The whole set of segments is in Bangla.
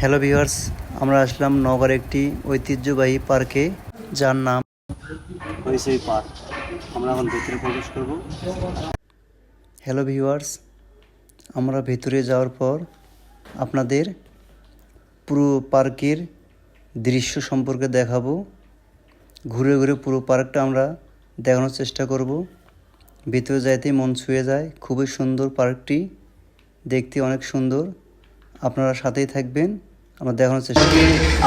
হ্যালো ভিউয়ার্স আমরা আসলাম নগর একটি ঐতিহ্যবাহী পার্কে যার নাম হয়েছে পার্ক। আমরা এখন ভেতরে প্রবেশ করব। হ্যালো ভিউয়ার্স আমরা ভেতরে যাওয়ার পর আপনাদের পুরো পার্কের দৃশ্য সম্পর্কে দেখাবো। ঘুরে ঘুরে পুরো পার্কটা আমরা দেখানোর চেষ্টা করব। ভিতরে যাইতেই মন ছুঁয়ে যায়। খুবই সুন্দর পার্কটি দেখতে অনেক সুন্দর। আপনারা সাথেই থাকবেন। আমরা দেখানোর চেষ্টা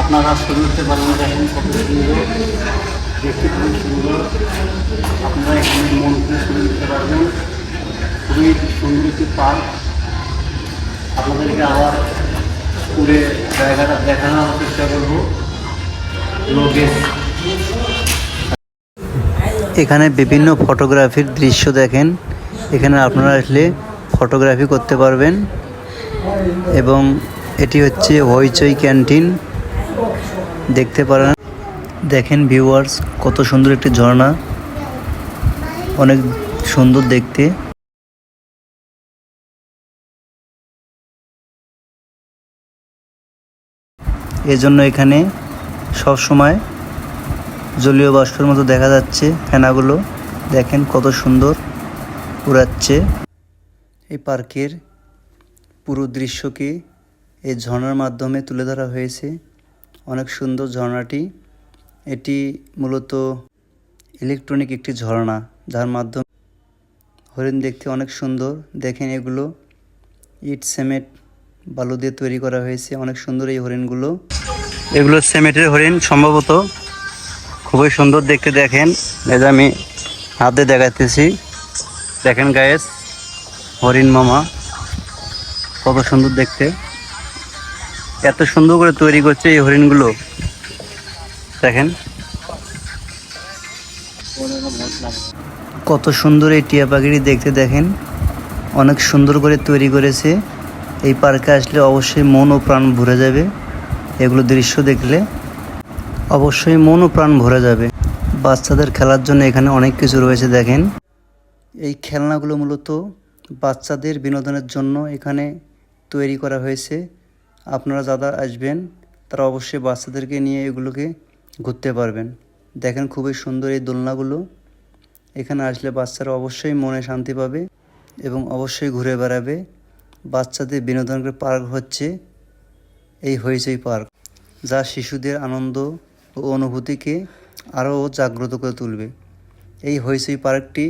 আপনারা শুরু করতে পারবেন দেখেন কত সুন্দর। দেখতে খুবই সুন্দর। আপনারা এখানে মন খুলে শুরু করতে পারবেন। খুবই সুন্দর একটি পার্ক। আপনাদেরকে আবার জায়গাটা দেখানোর চেষ্টা করব। লোকেশ। এখানে বিভিন্ন ফটোগ্রাফির দৃশ্য দেখেন। এখানে আপনারা আসলে ফটোগ্রাফি করতে পারবেন। এবং এটি হচ্ছে হইচই ক্যান্টিন। দেখতে পারেন। দেখেন ভিউয়ার্স, কত সুন্দর একটি ঝর্ণা। অনেক সুন্দর দেখতে। এজন্য এখানে সব সময় জলীয় বাষ্পের মতো দেখা যাচ্ছে ফেনাগুলো। দেখেন কত সুন্দর উড়াচ্ছে। এই পার্কের পুরো দৃশ্যকে এই ঝর্ণার মাধ্যমে তুলে ধরা হয়েছে। অনেক সুন্দর ঝর্ণাটি। এটি মূলত ইলেকট্রনিক একটি ঝর্ণা, যার মাধ্যমে হরিণ দেখতে অনেক সুন্দর। দেখেন এগুলো। ইট, সিমেন্ট, বালু দিয়ে তৈরি করা হয়েছে। অনেক সুন্দর এই হরিণগুলো। এগুলো সিমেন্টের হরিণ, সম্ভবত খুবই সুন্দর দেখতে। দেখেন, এই আমি হাতে দেখাতেছি দেখেন গায়েস হরিণ মামা। কত সুন্দর দেখতে। এত সুন্দর করে তৈরি করছে এই হরিণগুলো। দেখেন। কত সুন্দর এই টিয়া পাখিটি দেখতে দেখেন। অনেক সুন্দর করে তৈরি করেছে। এই পার্কে আসলে অবশ্যই মন ও প্রাণ ভরে যাবে। এগুলো দৃশ্য দেখলে অবশ্যই মন ও প্রাণ ভরে যাবে। বাচ্চাদের খেলার জন্য এখানে অনেক কিছু রয়েছে দেখেন। এই খেলনাগুলো মূলত বাচ্চাদের বিনোদনের জন্য এখানে তৈরি করা হয়েছে। আপনারা যারা আসবেন, তারা অবশ্যই বাচ্চাদেরকে নিয়ে এগুলোকে ঘুরতে পারবেন। দেখেন খুবই সুন্দর এই দোলনাগুলো। এখানে আসলে বাচ্চারা অবশ্যই মনে শান্তি পাবে এবং অবশ্যই ঘুরে বেড়াবে। বাচ্চাদের বিনোদনের পার্ক হচ্ছে এই হইচই পার্ক, যা শিশুদের আনন্দ ও অনুভূতিকে আরও জাগ্রত করে তুলবে। এই হইচই পার্কটি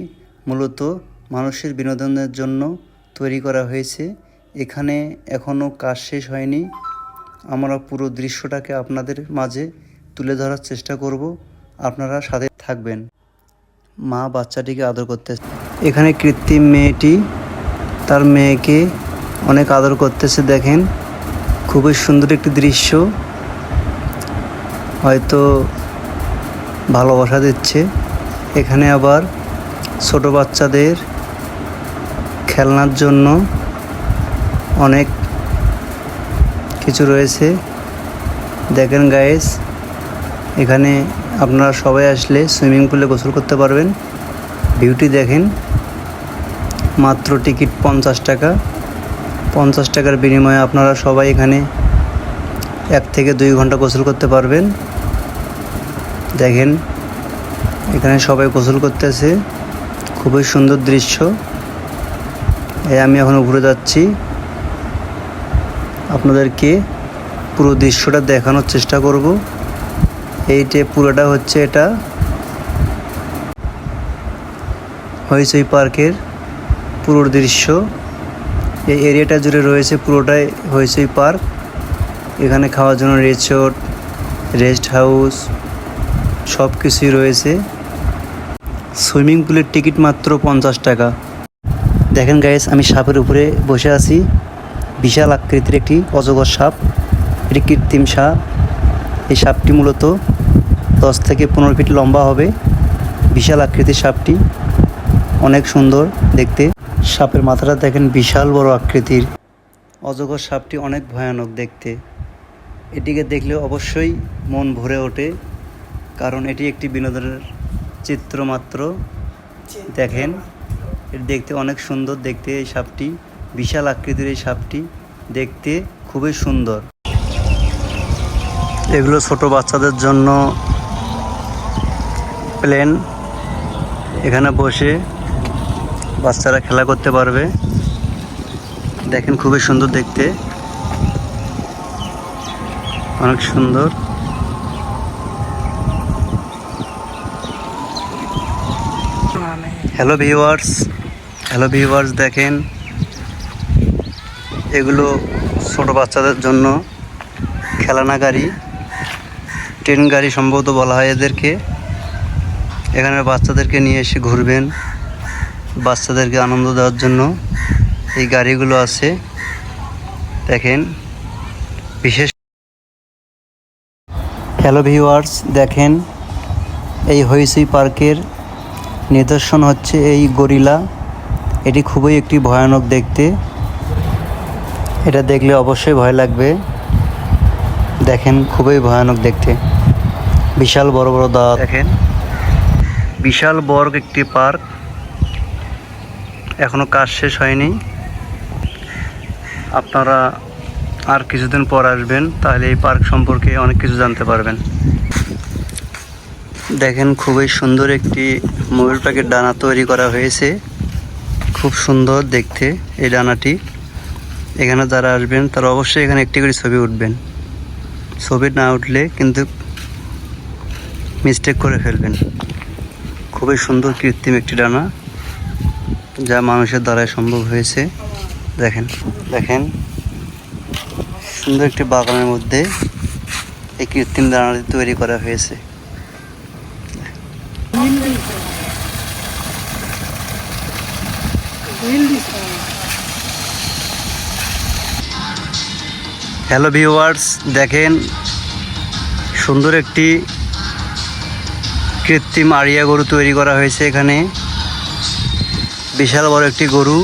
মূলত মানুষের বিনোদনের জন্য তৈরি করা হয়েছে। এখানে এখনও কাজ শেষ হয়নি। আমরা পুরো দৃশ্যটাকে আপনাদের মাঝে তুলে ধরার চেষ্টা করব। আপনারা সাথে থাকবেন। মা বাচ্চাটিকে আদর করতে এখানে কৃত্রিম মেয়েটি তার মেয়েকে অনেক আদর করতেছে দেখেন। খুবই সুন্দর একটি দৃশ্য। হয়তো ভালোবাসা দিচ্ছে। এখানে আবার ছোট বাচ্চাদের খেলনার জন্য অনেক কিছু রয়েছে। দেখেন গাইস এখানে আপনারা সবাই আসলে সুইমিং পুলে গোসল করতে পারবেন। বিউটি দেখেন, মাত্র টিকিট পঞ্চাশ টাকা। পঞ্চাশ টাকার বিনিময়ে আপনারা সবাই এখানে এক থেকে দুই ঘণ্টা গোসল করতে পারবেন। দেখেন, এখানে সবাই গোসল করতেছে। খুবই সুন্দর দৃশ্য। এই আমি এখন উপরে যাচ্ছি। আপনাদেরকে পুরো দৃশ্যটা দেখানোর চেষ্টা করব। এইটে পুরোটা হচ্ছে এটা হইচই পার্কের পুরো দৃশ্য। এই এরিয়াটা জুড়ে রয়েছে পুরোটাই হইচই পার্ক। এখানে খাওয়ার জন্য রিসোর্ট, রেস্ট হাউস সব কিছুই রয়েছে। সুইমিং পুলের টিকিট মাত্র পঞ্চাশ টাকা। দেখেন গাইস, আমি সাপের উপরে বসে আছি। বিশাল আকৃতির একটি অজগর সাপ, এটি কৃত্রিম সাপ। এই সাপটি মূলত দশ থেকে পনেরো ফিট লম্বা হবে। বিশাল আকৃতির সাপটি, অনেক সুন্দর দেখতে। সাপের মাথাটা দেখেন বিশাল বড় আকৃতির। অজগর সাপটি অনেক ভয়ানক দেখতে। এটিকে দেখলে অবশ্যই মন ভরে ওঠে, কারণ এটি একটি বিনোদনের চিত্র মাত্র। দেখেন, এটি দেখতে অনেক সুন্দর দেখতে এই সাপটি। বিশাল আকৃতির এই সাপটি দেখতে খুবই সুন্দর। এগুলো ছোট বাচ্চাদের জন্য প্লেন। এখানে বসে বাচ্চারা খেলা করতে পারবে। দেখেন খুবই সুন্দর দেখতে। অনেক সুন্দর। হ্যালো ভিউয়ার্স হ্যালো ভিউয়ার্স দেখেন। এগুলো ছোট বাচ্চাদের জন্য খেলানা গাড়ি, ট্রেন গাড়ি সম্ভবত বলা হয় এদেরকে। এখানে বাচ্চাদেরকে নিয়ে এসে ঘুরবেন, বাচ্চাদেরকে আনন্দ দেওয়ার জন্য। এই গাড়িগুলো আছে, দেখেন, বিশেষ হ্যালো ভিউয়ার্স, দেখেন, এই হইসই পার্কের নিদর্শন হচ্ছে এই গরিলা। এটি খুবই একটি ভয়ানক দেখতে। এটা দেখলে অবশ্যই ভয় লাগবে। দেখেন, খুবই ভয়ানক দেখতে। বিশাল বড় বড় দাঁত। দেখেন, বিশাল বর্গ একটি পার্ক। এখনও কাজ শেষ হয়নি। আপনারা আর কিছুদিন পর আসবেন, তাহলে এই পার্ক সম্পর্কে অনেক কিছু জানতে পারবেন। দেখেন, খুবই সুন্দর একটি ময়ূর পাখির ডানা তৈরি করা হয়েছে। খুব সুন্দর দেখতে এই ডানাটি। এখানে যারা আসবেন, তারা অবশ্যই এখানে একটি করে ছবি উঠবেন। ছবি না উঠলে কিন্তু মিস্টেক করে ফেলবেন। খুবই সুন্দর কৃত্রিম একটি ডানা, যা মানুষের দ্বারাই সম্ভব হয়েছে। দেখেন দেখেন, সুন্দর একটি বাগানের মধ্যে এই কৃত্রিম দানাটি তৈরি করা হয়েছে। হ্যালো ভিউয়ার্স দেখেন, সুন্দর একটি কৃত্রিম আড়িয়া গরু তৈরি করা হয়েছে এখানে। বিশাল বড় একটি গরু।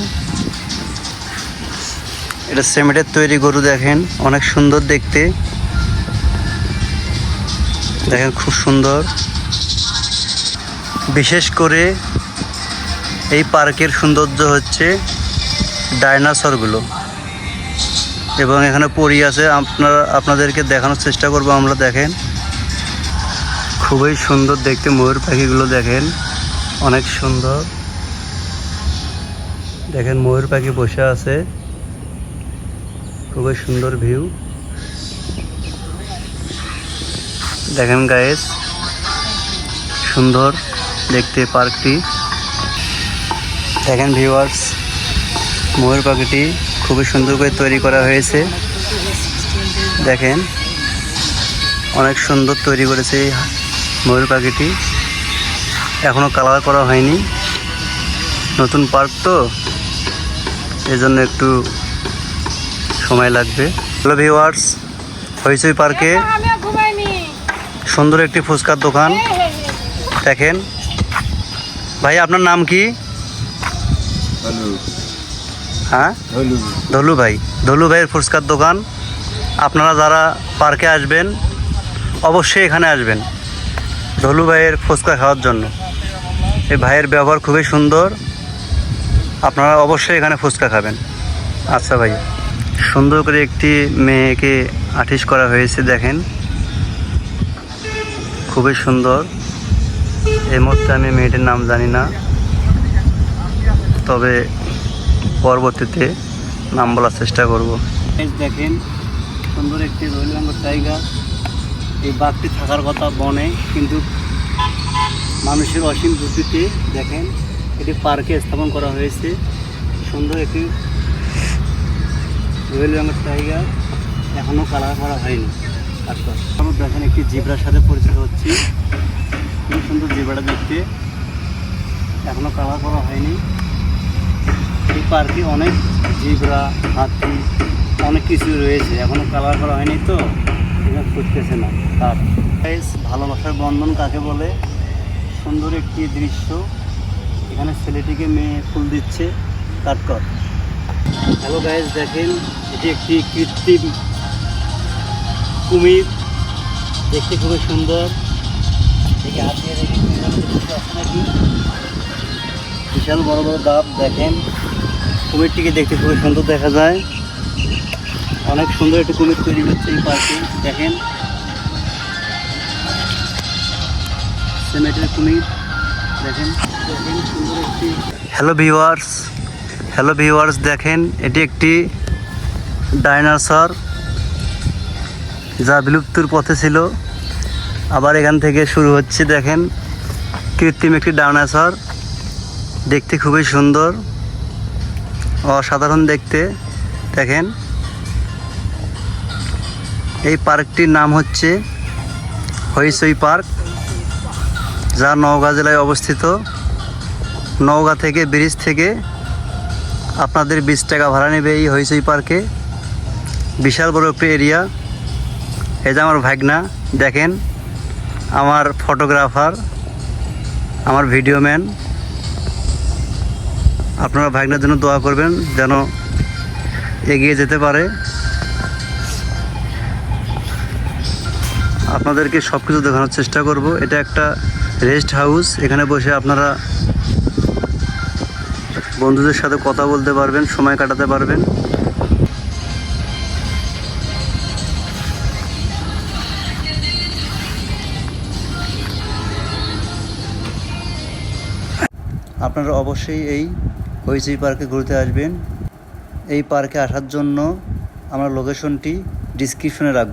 এটা সিমেন্টের তৈরি গরু দেখেন, অনেক সুন্দর দেখতে। দেখেন, খুব সুন্দর। বিশেষ করে এই পার্কের সৌন্দর্য হচ্ছে ডাইনোসরগুলো। এবং এখানে পড়ি আছে। আপনারা, আপনাদেরকে দেখানোর চেষ্টা করব, আমরা দেখেন। খুবই সুন্দর দেখতে ময়ূর পাখিগুলো দেখেন। অনেক সুন্দর। দেখেন ময়ূর পাখি বসে আছে। খুবই সুন্দর ভিউ। দেখেন গায়েস সুন্দর দেখতে পার্কটি। দেখেন ভিউয়ার্স ময়ূর পাখিটি খুবই সুন্দর করে তৈরি করা হয়েছে। দেখেন অনেক সুন্দর তৈরি করেছে এই ময়ূর পাখিটি। এখনও কালার করা হয়নি। নতুন পার্ক তো এজন্য একটু সময় লাগবে। হ্যালো ভিউয়ার্স হইচই পার্কে সুন্দর একটি ফুচকার দোকান। দেখেন ভাই আপনার নাম কি? হ্যাঁ? ধলু ভাই। ধলু ভাইয়ের ফুচকার দোকান। আপনারা যারা পার্কে আসবেন অবশ্যই এখানে আসবেন। ধলু ভাইয়ের ফুচকা খাওয়ার জন্য। এই ভাইয়ের ব্যবহার খুবই সুন্দর। আপনারা অবশ্যই এখানে ফুচকা খাবেন। আচ্ছা ভাই সুন্দর করে একটি মেয়েকে আর্টিস করা হয়েছে দেখেন। খুবই সুন্দর। এই মুহূর্তে আমি মেয়েটির নাম জানি না। তবে পরবর্তীতে নাম বলার চেষ্টা করব। দেখেন, সুন্দর একটি বেঙ্গল টাইগার এই বাঘটি থাকার কথা বনে, কিন্তু মানুষের অসীম বুদ্ধিতে দেখেন, এটি পার্কে স্থাপন করা হয়েছে। সুন্দর একটি রয়েল টাইগার এখনও কালার করা হয়নি। আমরা দেখেন একটি জিব্রার সাথে পরিচিত হচ্ছি। খুব সুন্দর জিব্রাটা দেখতে এখনও কালার করা হয়নি। এই পার্কে অনেক জিব্রা, হাতি, অনেক কিছু রয়েছে। এখনও কালার করা হয়নি তো এখানে করতেছে না। তার ভালোবাসার বন্ধন কাকে বলে? সুন্দর একটি দৃশ্য। এখানে ছেলেটিকে মেয়ে ফুল দিচ্ছে। কাটকর হ্যালো গাইজ দেখেন, এটি একটি কৃত্রিম কুমির। দেখতে খুবই সুন্দর। আছে নাকি? বিশাল বড় বড় ডাব, দেখেন। কুমিরটিকে দেখতে খুবই সুন্দর দেখা যায়। অনেক সুন্দর একটি কুমির তৈরি হচ্ছে এই পার্কে, দেখেন। দেখেন। হ্যালো ভিওয়ার্স হ্যালো ভিওয়ার্স দেখেন, এটি একটি ডাইনোসর যা বিলুপ্তির পথে ছিল। আবার এখান থেকে শুরু হচ্ছে, দেখেন, কৃত্রিম একটি ডাইনোসর। দেখতে খুবই সুন্দর। অসাধারণ দেখতে। দেখেন। এই পার্কটির নাম হচ্ছে হইসই পার্ক, যা নওগাঁ জেলায় অবস্থিত। নওগাঁ থেকে ব্রিজ থেকে আপনাদের বিশ টাকা ভাড়া নেবে এই হইসই পার্কে। বিশাল বড় একটি এরিয়া। এই যে আমার ভাগনা, দেখেন। আমার ফটোগ্রাফার, আমার ভিডিও ম্যান আপনারা ভাগনার জন্য দোয়া করবেন যেন এগিয়ে যেতে পারে। আপনাদেরকে সব কিছু দেখানোর চেষ্টা করব। এটা একটা রেস্ট হাউস, এখানে বসে আপনারা বন্ধুদের সাথে কথা বলতে পারবেন, সময় কাটাতে পারবেন। আপনারা অবশ্যই এই হইচই পার্কে ঘুরতে আসবেন। এই পার্কে আসার জন্য আমরা লোকেশনটি ডিসক্রিপশনে রাখব।